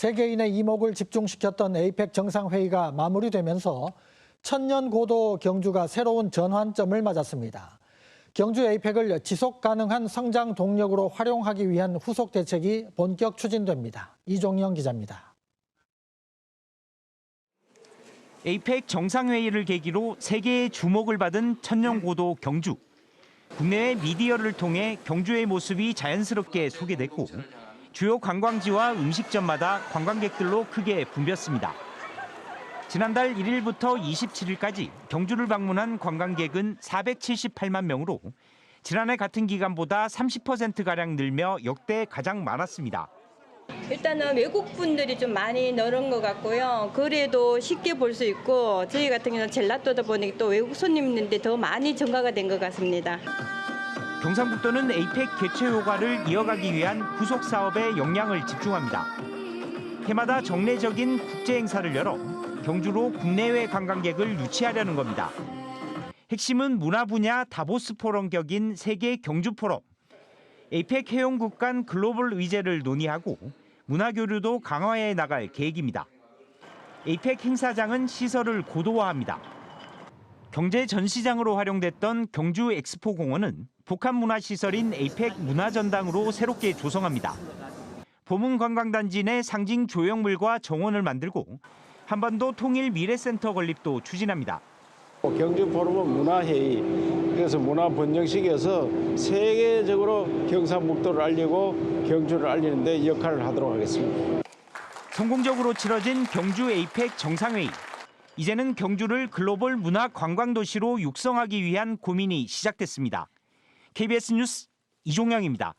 세계인의 이목을 집중시켰던 에이펙 정상회의가 마무리되면서 천년 고도 경주가 새로운 전환점을 맞았습니다. 경주 에이펙을 지속 가능한 성장 동력으로 활용하기 위한 후속 대책이 본격 추진됩니다. 이종영 기자입니다. 에이펙 정상회의를 계기로 세계의 주목을 받은 천년고도 경주. 국내외 미디어를 통해 경주의 모습이 자연스럽게 소개됐고 주요 관광지와 음식점마다 관광객들로 크게 붐볐습니다. 지난달 1일부터 27일까지 경주를 방문한 관광객은 478만 명으로 지난해 같은 기간보다 30%가량 늘며 역대 가장 많았습니다. 일단은 외국 분들이 좀 많이 늘은 것 같고요. 그래도 쉽게 볼 수 있고 저희 같은 경우는 젤라또다 보니 또 외국 손님인데 더 많이 증가가 된 것 같습니다. 경상북도는 에이펙 개최 효과를 이어가기 위한 후속 사업에 역량을 집중합니다. 해마다 정례적인 국제 행사를 열어 경주로 국내외 관광객을 유치하려는 겁니다. 핵심은 문화 분야 다보스 포럼 격인 세계 경주 포럼. 에이펙 회원국 간 글로벌 의제를 논의하고 문화 교류도 강화해 나갈 계획입니다. 에이펙 행사장은 시설을 고도화합니다. 경제 전시장으로 활용됐던 경주 엑스포 공원은 북한 문화 시설인 에이펙 문화전당으로 새롭게 조성합니다. 보문 관광단지 내 상징 조형물과 정원을 만들고 한반도 통일 미래센터 건립도 추진합니다. 경주 포럼은 문화회의 그래서 문화 번영식에서 세계적으로 경상북도를 알리고 경주를 알리는 데 역할을 하도록 하겠습니다. 성공적으로 치러진 경주 에이펙 정상회의. 이제는 경주를 글로벌 문화 관광 도시로 육성하기 위한 고민이 시작됐습니다. KBS 뉴스 이종영입니다.